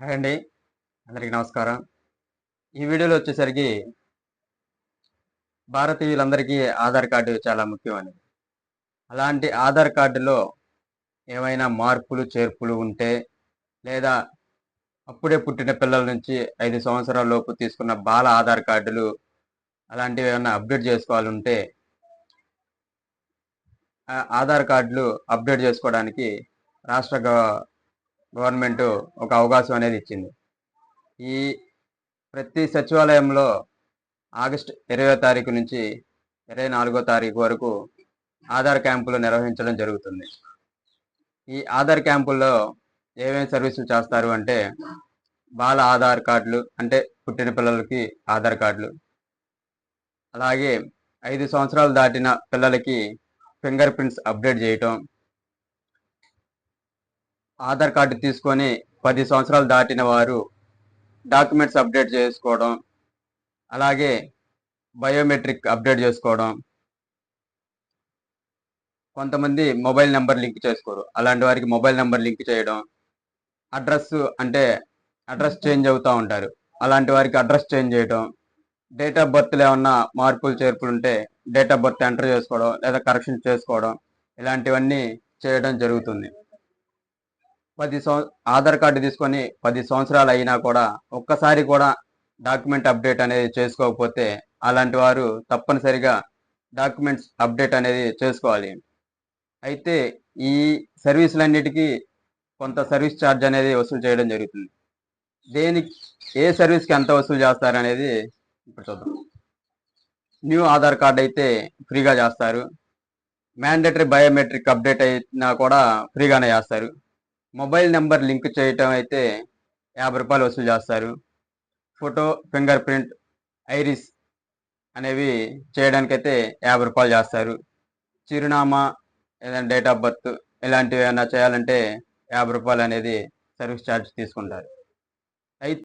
Hi అండి. అందరికీ నమస్కారం. ఈ వీడియోలో వచ్చేసరికి భారతీయులందరికీ ఆధార్ కార్డు చాలా ముఖ్యమైనది. అలాంటి ఆధార్ కార్డులో ఏమైనా మార్పులు చేర్పులు ఉంటే లేదా అప్పుడే పుట్టిన పిల్లల నుంచి ఐదు సంవత్సరాల లోపు తీసుకున్న బాల ఆధార్ కార్డులు అలాంటివి ఏమైనా అప్డేట్ చేసుకోవాలంటే ఆధార్ కార్డులు అప్డేట్ చేసుకోవడానికి రాష్ట్ర గవర్నమెంట్ ఒక అవకాశం అనేది ఇచ్చింది. ఈ ప్రతి సచివాలయంలో ఆగస్ట్ ఇరవై తారీఖు నుంచి ఇరవై నాలుగో తారీఖు వరకు ఆధార్ క్యాంపులు నిర్వహించడం జరుగుతుంది. ఈ ఆధార్ క్యాంపుల్లో ఏమేమి సర్వీసులు చేస్తారు అంటే బాల ఆధార్ కార్డులు అంటే పుట్టిన పిల్లలకి ఆధార్ కార్డులు. అలాగే ఐదు సంవత్సరాలు దాటిన పిల్లలకి ఫింగర్ ప్రింట్స్ అప్డేట్ చేయటం ఆధార్ కార్డు తీసుకొని పది సంవత్సరాలు దాటిన వారు డాక్యుమెంట్స్ అప్డేట్ చేసుకోవడం అలాగే బయోమెట్రిక్ అప్డేట్ చేసుకోవడం. కొంతమంది మొబైల్ నెంబర్ లింక్ చేసుకోరు. అలాంటి వారికి మొబైల్ నెంబర్ లింక్ చేయడం. అడ్రస్ అంటే అడ్రస్ చేంజ్ అవుతూ ఉంటారు. అలాంటి వారికి అడ్రస్ చేంజ్ చేయడం. డేట్ ఆఫ్ బర్త్లో ఏమన్నా మార్పులు చేర్పులు ఉంటే డేట్ ఆఫ్ బర్త్ ఎంటర్ చేసుకోవడం లేదా కరెక్షన్ చేసుకోవడం ఇలాంటివన్నీ చేయడం జరుగుతుంది. పది సంవ ఆధార్ కార్డు తీసుకొని పది సంవత్సరాలు అయినా కూడా ఒక్కసారి కూడా డాక్యుమెంట్ అప్డేట్ అనేది చేసుకోకపోతే అలాంటి వారు తప్పనిసరిగా డాక్యుమెంట్స్ అప్డేట్ అనేది చేసుకోవాలి. అయితే ఈ సర్వీసులన్నిటికీ కొంత సర్వీస్ ఛార్జ్ అనేది వసూలు చేయడం జరుగుతుంది. దేనికి ఏ సర్వీస్కి ఎంత వసూలు చేస్తారు అనేది ఇప్పుడు చూద్దాం. న్యూ ఆధార్ కార్డ్ అయితే ఫ్రీగా చేస్తారు. మ్యాండేటరీ బయోమెట్రిక్ అప్డేట్ అయినా కూడా ఫ్రీగానే చేస్తారు. మొబైల్ నెంబర్ లింక్ చేయటం అయితే యాభై రూపాయలు వసూలు చేస్తారు. ఫోటో ఫింగర్ ప్రింట్ ఐరిస్ అనేవి చేయడానికైతే యాభై రూపాయలు చేస్తారు. చిరునామా ఏదైనా డేట్ ఆఫ్ బర్త్ ఇలాంటివి ఏమైనా చేయాలంటే యాభై రూపాయలు అనేది సర్వీస్ ఛార్జ్ తీసుకుంటారు.